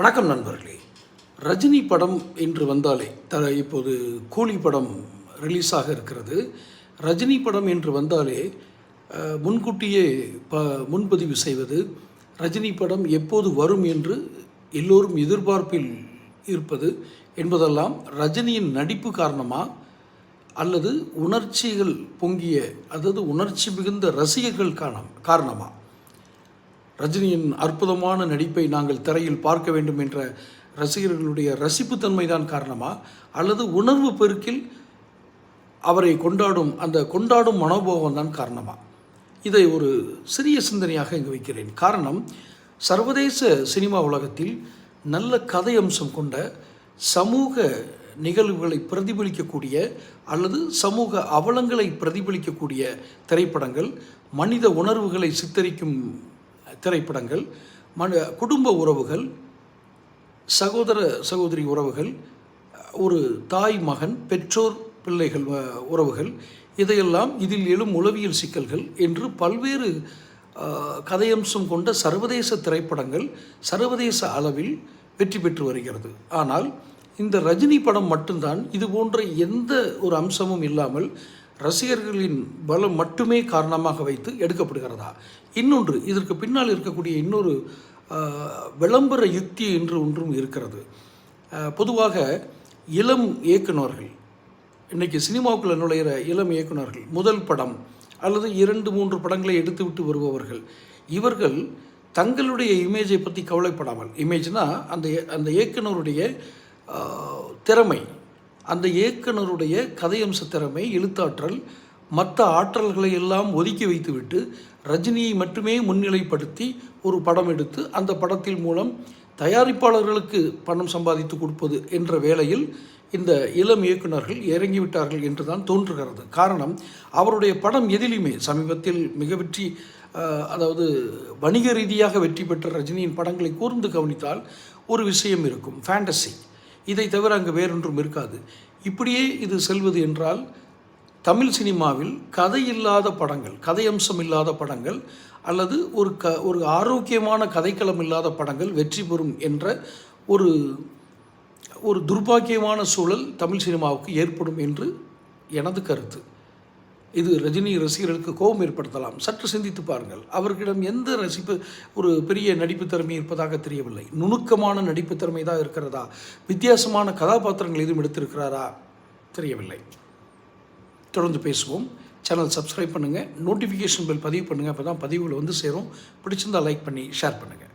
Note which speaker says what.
Speaker 1: வணக்கம் நண்பர்களே. ரஜினி படம் என்று வந்தாலே த இப்போது கூலி படம் ரிலீஸாக இருக்கிறது. ரஜினி படம் என்று வந்தாலே முன்கூட்டியே ப முன்பதிவு செய்வது ரஜினி படம் எப்போது வரும் என்று எல்லோரும் எதிர்பார்ப்பில் இருப்பது என்பதெல்லாம் ரஜினியின் நடிப்பு காரணமா? அல்லது உணர்ச்சிகள் பொங்கிய அதாவது உணர்ச்சி மிகுந்த ரசிகர்கள் காரணம் காரணமா? ரஜினியின் அற்புதமான நடிப்பை நாங்கள் திரையில் பார்க்க வேண்டும் என்ற ரசிகர்களுடைய ரசிப்புத்தன்மை தான் காரணமா? அல்லது உணர்வு பெருக்கில் அவரை கொண்டாடும் அந்த கொண்டாடும் மனோபாவம் தான் காரணமா? இதை ஒரு சிறிய சிந்தனையாக இங்கு வைக்கிறேன். காரணம் சர்வதேச சினிமா உலகத்தில் நல்ல கதை அம்சம் கொண்ட சமூக நிகழ்வுகளை பிரதிபலிக்கக்கூடிய அல்லது சமூக அவலங்களை பிரதிபலிக்கக்கூடிய திரைப்படங்கள் மனித உணர்வுகளை சித்தரிக்கும் திரைப்படங்கள் மன குடும்ப உறவுகள் சகோதர சகோதரி உறவுகள் ஒரு தாய் மகன் பெற்றோர் பிள்ளைகள் உறவுகள் இதையெல்லாம் இதில் எழும் உளவியல் சிக்கல்கள் என்று பல்வேறு கதையம்சம் கொண்ட சர்வதேச திரைப்படங்கள் சர்வதேச அளவில் வெற்றி பெற்று வருகிறது. ஆனால் இந்த ரஜினி படம் மட்டும்தான் இது போன்ற எந்த ஒரு அம்சமும் இல்லாமல் ரசிகர்களின் பலம் மட்டுமே காரணமாக வைத்து எடுக்கப்படுகிறதா? இன்னொன்று இதற்கு பின்னால் இருக்கக்கூடிய இன்னொரு விளம்பர யுக்தி என்று ஒன்றும் இருக்கிறது. பொதுவாக இளம் இயக்குனர்கள் இன்றைக்கி சினிமாவுக்குள்ளே நுழையிற இளம் இயக்குனர்கள் முதல் படம் அல்லது இரண்டு மூன்று படங்களை எடுத்துவிட்டு வருபவர்கள் இவர்கள் தங்களுடைய இமேஜை பற்றி கவலைப்படாமல் இமேஜ்னால் அந்த அந்த இயக்குனருடைய திறமை அந்த இயக்குனருடைய கதையம்ச திறமை எழுத்தாற்றல் மற்ற ஆற்றல்களை எல்லாம் ஒதுக்கி வைத்துவிட்டு ரஜினியை மட்டுமே முன்னிலைப்படுத்தி ஒரு படம் எடுத்து அந்த படத்தின் மூலம் தயாரிப்பாளர்களுக்கு பணம் சம்பாதித்து கொடுப்பது என்ற வேளையில் இந்த இளம் இயக்குனர்கள் இறங்கிவிட்டார்கள் என்று தான் தோன்றுகிறது. காரணம் அவருடைய படம் எதிலுமே சமீபத்தில் மிக வெற்றி அதாவது வணிக ரீதியாக வெற்றி பெற்ற ரஜினியின் படங்களை கூர்ந்து கவனித்தால் ஒரு விஷயம் இருக்கும் ஃபேண்டசி இதை தவிர அங்கு வேறொன்றும் இருக்காது. இப்படியே இது செல்வது என்றால் தமிழ் சினிமாவில் கதை இல்லாத படங்கள் கதை அம்சம் இல்லாத படங்கள் அல்லது ஒரு க ஒரு ஆரோக்கியமான கதைக்களம் இல்லாத படங்கள் வெற்றி பெறும் என்ற ஒரு ஒரு துர்பாக்கியமான சூழல் தமிழ் சினிமாவுக்கு ஏற்படும் என்று எனது கருத்து. இது ரஜினி ரசிகர்களுக்கு கோபம் ஏற்படுத்தலாம். சற்று சிந்தித்து பாருங்கள். அவர்களிடம் எந்த ரசிப்பு ஒரு பெரிய நடிப்பு திறமை இருப்பதாக தெரியவில்லை. நுணுக்கமான நடிப்பு திறமை தான் இருக்கிறதா? வித்தியாசமான கதாபாத்திரங்கள் எதுவும் எடுத்திருக்கிறாரா? தெரியவில்லை. தொடர்ந்து பேசுவோம். சேனல் சப்ஸ்கிரைப் பண்ணுங்கள் நோட்டிஃபிகேஷன் பெல் பதிவு பண்ணுங்கள் அப்போ தான் பதிவுகள் வந்து சேரும். பிடிச்சிருந்தால் லைக் பண்ணி ஷேர் பண்ணுங்கள்